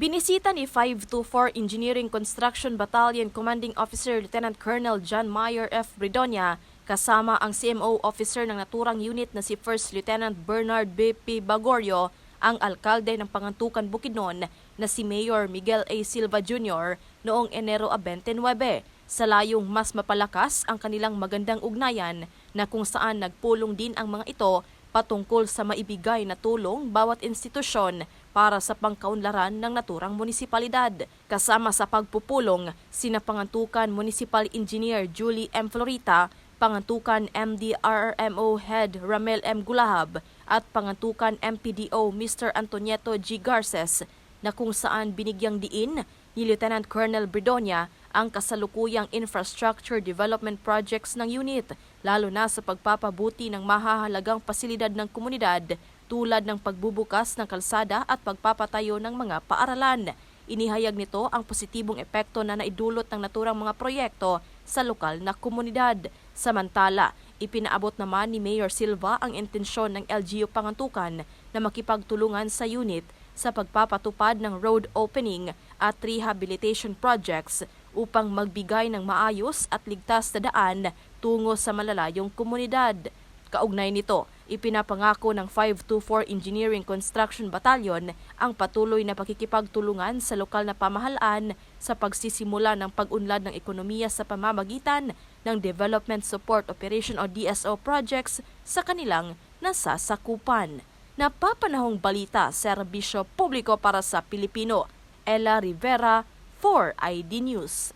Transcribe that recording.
Binisita ni 524 Engineering Construction Battalion Commanding Officer Lieutenant Colonel John Meyer F. Bridonia kasama ang CMO officer ng naturang unit na si First Lieutenant Bernard B. P. Bagorio ang alkalde ng Pangantukan Bukidnon na si Mayor Miguel A. Silva Jr. noong Enero 29 sa layong mas mapalakas ang kanilang magandang ugnayan na kung saan nagpulong din ang mga ito patungkol sa maibigay na tulong bawat institusyon para sa pangkaunlaran ng naturang munisipalidad. Kasama sa pagpupulong, sina Pangantukan Municipal Engineer Julie M. Florita, Pangantukan MDRRMO Head Ramel M. Gulahab at Pangantukan MPDO Mr. Antonieto G. Garces na kung saan binigyang diin ni Lieutenant Colonel Bridonia ang kasalukuyang infrastructure development projects ng unit, lalo na sa pagpapabuti ng mahahalagang pasilidad ng komunidad tulad ng pagbubukas ng kalsada at pagpapatayo ng mga paaralan. Inihayag nito ang positibong epekto na naidulot ng naturang mga proyekto sa lokal na komunidad. Samantala, ipinaabot naman ni Mayor Silva ang intensyon ng LGU Pangantukan na makipagtulungan sa unit sa pagpapatupad ng road opening at rehabilitation projects upang magbigay ng maayos at ligtas na daan tungo sa malalayong komunidad. Kaugnay nito, ipinapangako ng 524 Engineering Construction Battalion ang patuloy na pakikipagtulungan sa lokal na pamahalaan sa pagsisimula ng pag-unlad ng ekonomiya sa pamamagitan ng Development Support Operation o DSO projects sa kanilang nasasakupan. Napapanahong balita, serbisyo publiko para sa Pilipino. Ella Rivera, for ID News.